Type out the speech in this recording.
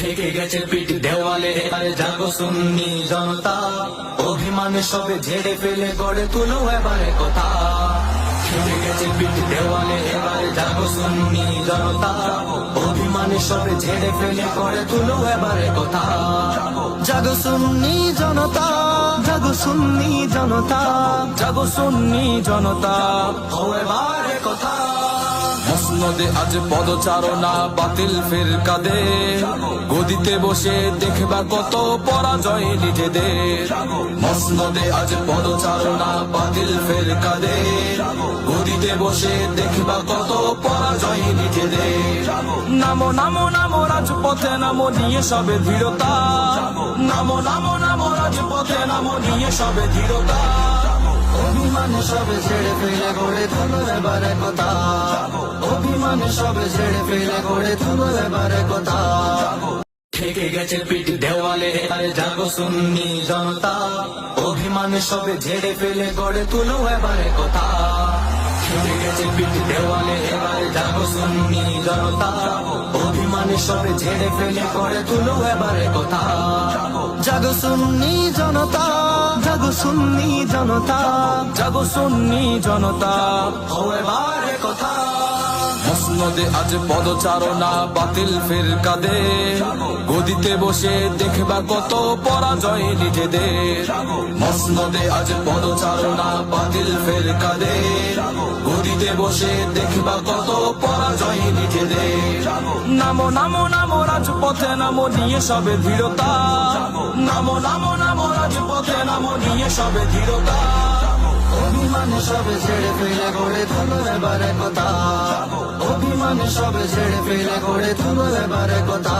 থেকে গেছে পিঠ দেওয়ালে আরে জাগো সুন্নি জনতা। অভিমানে সবে ঝেড়ে ফেলে, গড়ে তুলো এবারে কথা। থেকে গেছে পিঠ দেওয়ালে, এবারে জাগো সুন্নি জনতা। অভিমানে সবে ঝেড়ে ফেলে, গড়ে তুলো এবারে কথা। জাগো সুন্নি জনতা, জাগো সুন্নি জনতা, জাগো সুন্নি জনতা। ও এবারে কথা। মসনদে আজ পদচারণা বাতিল ফের কাদে গদিতে বসে দেখবা কত পরাজয় নিজেদের। মসনদে আজ পদচারণা বাতিল ফের কাদে গদিতে বসে দেখবা কত পরাজয় নিজেদের। নামো নামো নামো রাজপথে, নামো নিয়ে সবে দৃঢ়তা নামো নামো নামো রাজপথে, নামো নিয়ে সবে দৃঢ়তা অভিমান সবে ছেড়ে ফেলে গড়ে তুলো এবারে কথা সবে ছেড়ে ফেলে গড়ে তুলো এবারে কথা। থেকে গেছে পিঠ দেওয়ালে আরে জাগো সুন্নি জনতা। অভিমান সবে ঝেড়ে ফেলে গড়ে তুলো এবারে কথা। থেকে গেছে পিঠ দেওয়ালে, এবারে জাগো সুন্নি জনতা। অভিমান সবে ঝেড়ে ফেলে গড়ে তুলো এবারে কথা। জাগো সুন্নি জনতা, জাগো সুন্নি জনতা, জাগো সুন্নি জনতা। ও এবারে কথা। মসনদে আজ পদচারণা বাতিল ফের কাদে গদিতে বসে দেখবা কত পরাজয় নিজেদের। মসনদে আজ পদচারণা বাতিল ফের কাদে গদিতে বসে দেখবা কত পরাজয় নিজেদের। নামো নামো নামো রাজপথে, নামো নিয়ে সবে দৃঢ়তা। নামো নামো নামো রাজপথে, নামো নিয়ে সবে দৃঢ়তা। অভিমান সবে ছেড়ে ফেলে করে তুলো এবারে কথা। অভিমান সবে ছেড়ে ফেলে করে তুলো এবারে কথা।